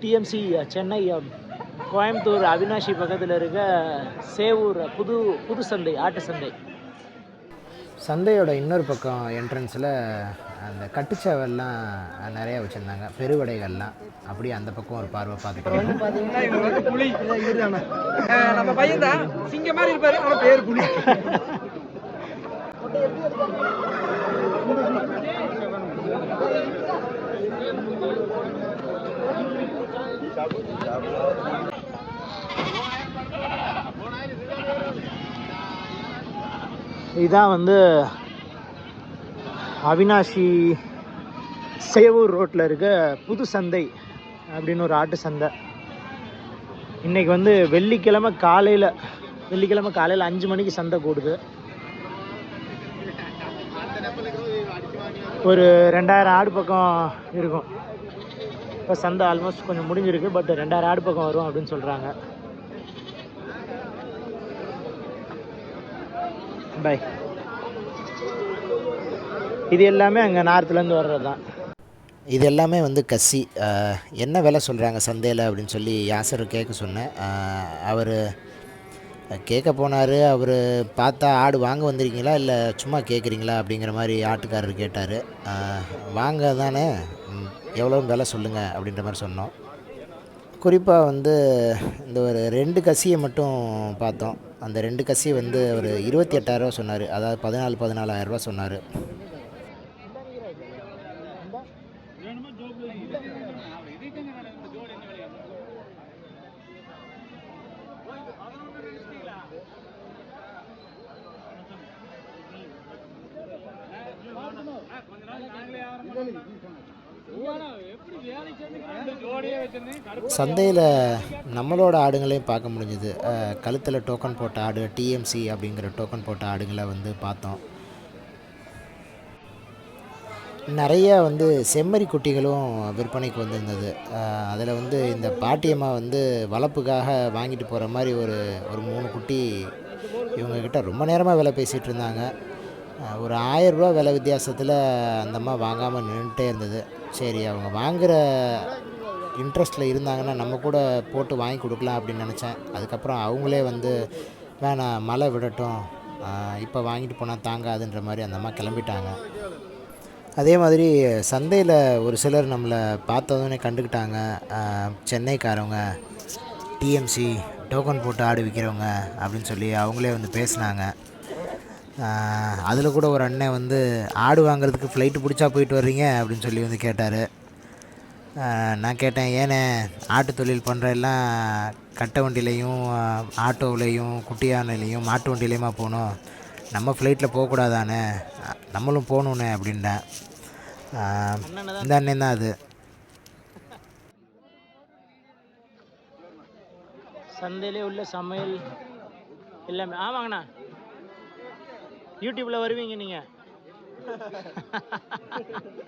TMC Chennai Coimbatore Avinashi பக்கத்தில் இருக்க சேவூர் புது புது சந்தை ஆட்டு சந்தை. சந்தையோட இன்னொரு பக்கம் என்ட்ரன்ஸில் அந்த கட்டுச்சாவெல்லாம் நிறைய வச்சுருந்தாங்க. பெருவடைகள்லாம். அப்படியே அந்த பக்கம் ஒரு பார்வை பார்த்துட்டு வந்து புலி. இவர்தானே நம்ம பையன் தான். சிங்க மாதிரி இருப்பாரு ஆனா பேர் புலி. இதான் வந்து அவினாஷி சேவூர் ரோட்டில் இருக்க புது சந்தை அப்படின்னு ஒரு ஆட்டு சந்தை. இன்னைக்கு வந்து வெள்ளிக்கிழமை காலையில் வெள்ளிக்கிழமை காலையில் அஞ்சு மணிக்கு சந்தை கூடுது. ஒரு ரெண்டாயிரம் ஆடு பக்கம் இருக்கும். இப்போ சந்தை ஆல்மோஸ்ட் கொஞ்சம் முடிஞ்சிருக்கு பட் ரெண்டாயிரம் ஆடு பக்கம் வரும் அப்படின்னு சொல்கிறாங்க பை இது எல்லாமே அங்கே நார்த்துலேருந்து வர்றது தான் இது எல்லாமே வந்து கசி. என்ன விலை சொல்கிறாங்க சந்தையில் அப்படின்னு சொல்லி யாசர் கேட்க சொன்னேன். அவர் கேட்க போனார் அவர் பார்த்தா ஆடு வாங்க வந்திருக்கீங்களா இல்லை சும்மா கேட்குறீங்களா அப்படிங்கிற மாதிரி ஆட்டுக்காரர் கேட்டார். வாங்க தானே எவ்வளோ விலை சொல்லுங்கள் அப்படின்ற மாதிரி சொன்னோம். குறிப்பாக வந்து இந்த ஒரு ரெண்டு கசியை மட்டும் பார்த்தோம். அந்த ரெண்டு கசி வந்து ஒரு இருபத்தி எட்டாயிரரூவா சொன்னார். அதாவது பதினாலு பதினாலாயிரரூவா சொன்னார். சந்தையில் நம்மளோட ஆடுங்களையும் பார்க்க முடிஞ்சுது. கழுத்தில் டோக்கன் போட்ட ஆடு டிஎம்சி அப்படிங்கிற டோக்கன் போட்ட ஆடுங்களை வந்து பார்த்தோம். நிறைய வந்து செம்மறி குட்டிகளும் விற்பனைக்கு வந்திருந்தது. அதில் வந்து இந்த பாட்டியம்மா வந்து வளர்ப்புக்காக வாங்கிட்டு போகிற மாதிரி ஒரு ஒரு மூணு குட்டி இவங்கக்கிட்ட ரொம்ப நேரமாக விலை பேசிகிட்டு இருந்தாங்க. ஒரு ஆயரூபா விலை வித்தியாசத்தில் அந்தம்மா வாங்காமல் நின்றுட்டே இருந்தது. சரி அவங்க வாங்குகிற இன்ட்ரெஸ்ட்டில் இருந்தாங்கன்னா நம்ம கூட போட்டு வாங்கி கொடுக்கலாம் அப்படின்னு நினச்சேன். அதுக்கப்புறம் அவங்களே வந்து வேணாம் மழை விடட்டும். இப்போ வாங்கிட்டு போனால் தாங்காதுன்ற மாதிரி அந்த அம்மா கிளம்பிட்டாங்க. அதே மாதிரி சந்தையில் ஒரு சிலர் நம்மளை பார்த்ததுனே கண்டுக்கிட்டாங்க. சென்னைக்காரவங்க டிஎம்சி டோக்கன் போட்டு ஆடு விற்கிறவங்க அப்படின்னு சொல்லி அவங்களே வந்து பேசினாங்க. அதில் கூட ஒரு அண்ணன் வந்து ஆடு வாங்குறதுக்கு ஃப்ளைட்டு பிடிச்சா போயிட்டு வர்றீங்க அப்படின்னு சொல்லி வந்து கேட்டார். நான் கேட்டேன் ஏனே ஆட்டு தொழில் பண்ணுற எல்லாம் கட்டை வண்டியிலையும் ஆட்டோவிலையும் குட்டியானையிலையும் மாட்டு வண்டியிலையுமா போகணும்? நம்ம ஃப்ளைட்டில் போகக்கூடாதானே? நம்மளும் போகணுண்ணே அப்படின்ட்டேன். இந்த அண்ணன் தான் அது. சந்தையிலே உள்ள சமையல் எல்லாமே. ஆமாங்கண்ணா. யூடியூப்பில் வருவீங்க நீங்கள்